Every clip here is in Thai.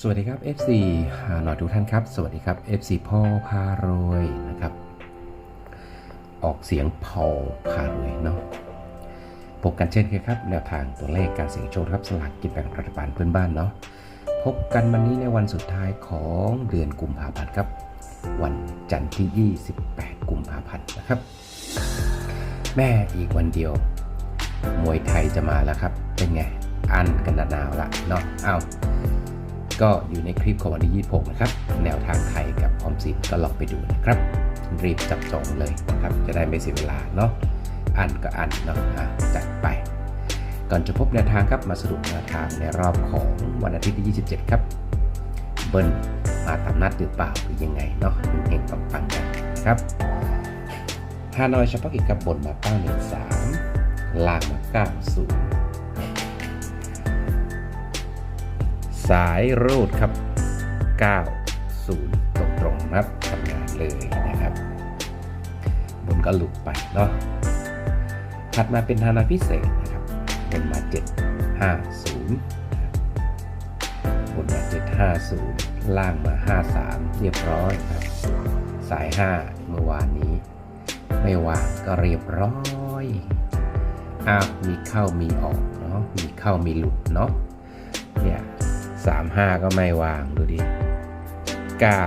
สวัสดีครับ FC ฮานอยทุกท่านครับ สวัสดีครับ FC พ่อพารวยนะครับ ออกเสียงพอพารวยเนาะพบกันเช่นเคยครับ แนวทางตัวเลขการเสี่ยงโชคครับสลากกินแบ่งรัฐบาลเพื่อนบ้านเนาะพบกันวันนี้ในวันสุดท้ายของเดือนกุมภาพันธ์ครับ วันจันทร์ที่ 28 กุมภาพันธ์นะครับ แม่อีกวันเดียว มวยไทยจะมาแล้วครับ เป็นไง อันกันนาวละเนาะเอ้า ก็อยู่ในคลิปของวันที่ 26 นะครับ แนวทางไทยกับออมสินก็ลองไปดูนะครับ รีบจับจองเลยนะครับ จะได้ไม่เสียเวลาเนาะอ่านก็อ่านเนาะจัดไปก่อนจะพบแนวทางครับมาสรุปแนวทางในรอบของวันอาทิตย์ที่ 27 ครับ เบิ้ลมาตามนัดหรือเปล่าหรือยังไงเนาะเฮงๆปังๆกันนะครับฮานอยเฉพาะกิจกับบนมา 913 ล่างมา 90 สายรูดครับ 90 ตรงตรงๆครับทำงานเลยนะครับ บนก็หลุดไปเนาะถัดมาเป็นฮานาพิเศษนะครับบนมา 750บบนมา 750 ล่างมา 53 เรียบร้อยครับ สาย 5 เมื่อวานนี้ ไม่ว่างก็เรียบร้อยอ้าวมีเข้ามีออกเนาะมีเข้ามีหลุดเนาะเนี่ย สามห้าก็ไม่วางดูดิเก้า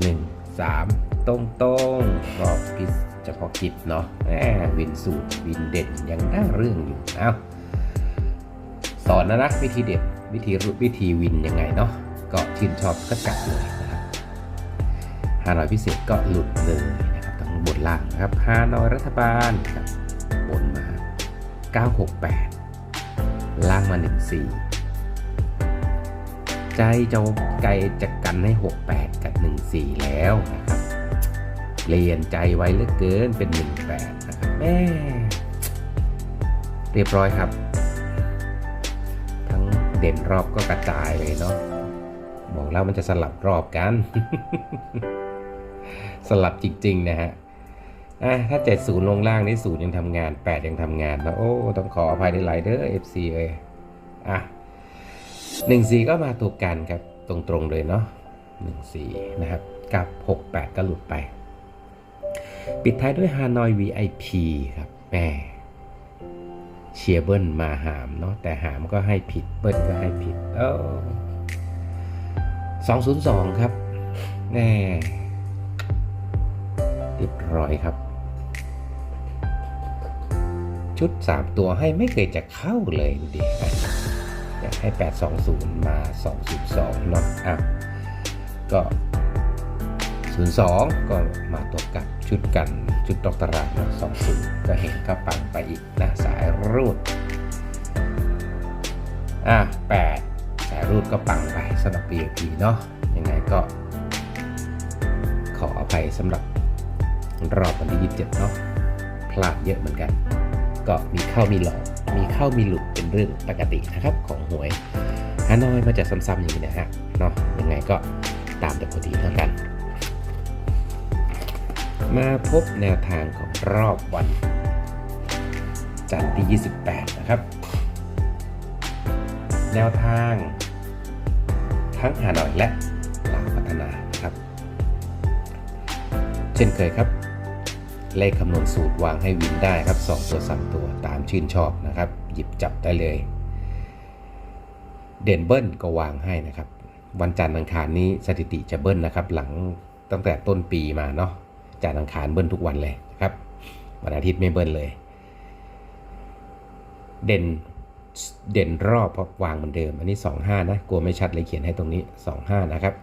หนึ่งสามตรงตรงๆรอบพิเฉพาะกิจเนาะแหมวินสูตร วินเด่นยังได้เรื่องอยู่เอ้าสอนนะนะวิธีเด็ดวิธีรุวิธีวินยังไงเนาะก็ชื่นชอบก็จัดเลยนะครับฮานอยพิเศษก็หลุดเลยนะครับทั้งบนล่างนะครับฮานอยรัฐบาลครับบนมา 968 ล่างมา 14 ใจจะไกลจะกันให้ 68 กับ 14 แล้วนะครับเปลี่ยนใจไว้เหลือเกินเป็น 18 นะครับแม่เรียบร้อยครับ ทั้งเด่นรอบก็กระจายเลยเนาะบอกแล้วมันจะสลับรอบกัน สลับจริง ๆ นะฮะอะถ้า 70 ลงล่างนี่0ยังทำงาน 8 ยังทำงานนะโอ้ ต้องขออภัยในไลเดอร์ FC เลยอะ หนึ่งสี่ก็มาถูกกันครับตรงๆเลยเนาะหนึ่งสี่นะครับกับหกแปดก็หลุดไป ปิดท้ายด้วยฮานอย VIP ครับแม่เชียร์เบิ้ลมาหามเนาะแต่หามก็ให้ผิดเบิ้ลก็ให้ผิดเออสองศูนย์สองครับแน่เรียบร้อยครับ ชุด 3 ตัวให้ไม่เคยจะเข้าเลยดูดิอะอยาก ให้ 820 มา 202เนาะอะก็ 02 ก็มาตัวกับชุดกันชุดตอกตารางเนาะ20 ก็เห็นก็ปังไปอีกนะสายรูดอะ8สายรูดก็ปังไปสำหรับ VIP เนาะยังไงก็ ขออภัยสำหรับรอบวันที่27เนาะพลาดเยอะเหมือนกัน ก็มีเข้ามีหลอก มีเข้ามีหลุดเป็นเรื่องปกตินะครับของหวยฮานอยมาจะซ้ำๆอย่างนี้นะฮะเนาะยังไงก็ตามแต่พอดีแล้วกัน มาพบแนวทางของรอบวันจันทร์ที่ 28 นะครับ แนวทาง ทั้งฮานอยและลาวพัฒนานะครับ เช่นเคยครับ เลขคำนวณสูตรวางให้วินได้ครับ 2 ตัว 3 ตัวตามชื่นชอบนะครับ หยิบจับได้เลย เด่นเบิ้ลก็วางให้นะครับ วันจันทร์อังคารนี้สถิติจะเบิ้ลนะครับ หลังตั้งแต่ต้นปีมาเนาะจันทร์อังคารเบิ้ลทุกวันเลยนะครับวันอาทิตย์ไม่เบิ้ลเลย เด่นเด่นรอบเพราะวางเหมือนเดิม อันนี้ 25 นะกลัวไม่ชัดเลยเขียนให้ตรงนี้ 25 นะครับ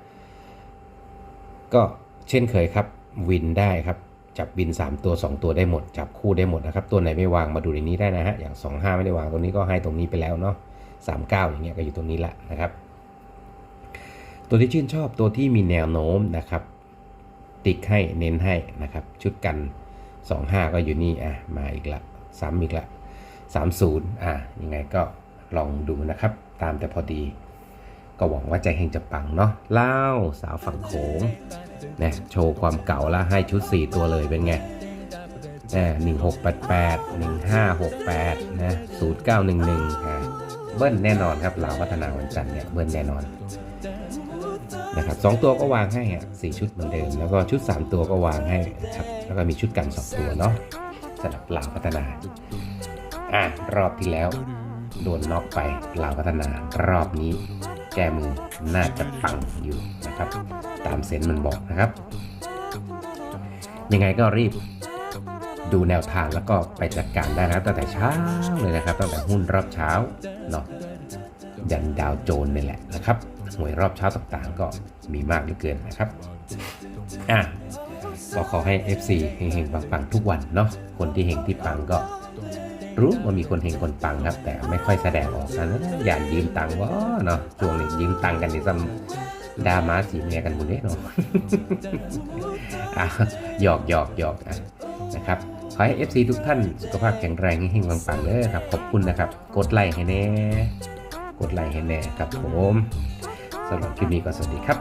ก็เช่นเคยครับวินได้ครับ จับวิน 3 ตัว 2 ตัวได้หมด จับคู่ได้หมดนะครับ ตัวไหนไม่วางมาดูในนี้ได้นะฮะ อย่าง 25 ไม่ได้วางตรงนี้ก็ให้ตรงนี้ไปแล้วเนาะ39 อย่างเงี้ยก็อยู่ตรงนี้ละนะครับ ตัวที่ชื่นชอบตัวที่มีแนวโน้มนะครับ ติ๊กให้เน้นให้นะครับ ชุดกัน 25 ก็อยู่นี่อะมาอีกละซ้ำอีกละ30อะยังไงก็ลองดูนะครับ ตามแต่พอดี ก็หวังว่าใจเฮงจะปังเนาะเล่าสาวฝั่งโขงนะโชว์ความเก่าแล้วให้ชุด 4 ตัวเลยเป็นไงหนึ่งหกแปดแปดหนึ่งห้าหกแปดนะศูนย์เก้าหนึ่งหนึ่งอะเบิ้ลแน่นอนครับลาวพัฒนาวันจันทร์เนี่ยเบิ้ลแน่นอนนะครับสองตัวก็วางให้สี่ชุดเหมือนเดิม แล้วก็ชุด 3 ตัวก็วางให้ครับแล้วก็มีชุดกัน 2 ตัวเนาะสำหรับลาวพัฒนาอะรอบที่แล้วโดนน็อกไปลาวพัฒนารอบนี้ แก้มือน่าจะปังอยู่นะครับ ตามเซนส์มันบอกนะครับ ยังไงก็รีบดูแนวทางแล้วก็ไปจัดการได้นะครับตั้งแต่เช้าเลยนะครับตั้งแต่หุ้นรอบเช้าเนาะยันดาวโจนส์นี่แหละนะครับหวยรอบเช้าต่างๆก็มีมากเหลือเกินนะครับอะก็ขอให้ FC เฮงๆปังๆทุกวันเนาะคนที่เฮงที่ปังก็ รู้ว่ามีคนเฮงคนปังครับ แต่ไม่ค่อยแสดงออกนะอย่ายืมตังค์วะเนาะช่วงนี้ยืมตังค์กันนี่ซ้ำดามาสีเมียกันบุเด้เนาะหยอกหยอกหยอกนะครับขอให้ FC ทุกท่านสุขภาพแข็งแรงเฮงปังๆเลยครับ ขอบคุณนะครับ กดไลค์ให้แน่ กดไลค์ให้แน่ครับผมสำหรับคลิปนี้ก็สวัสดีครับ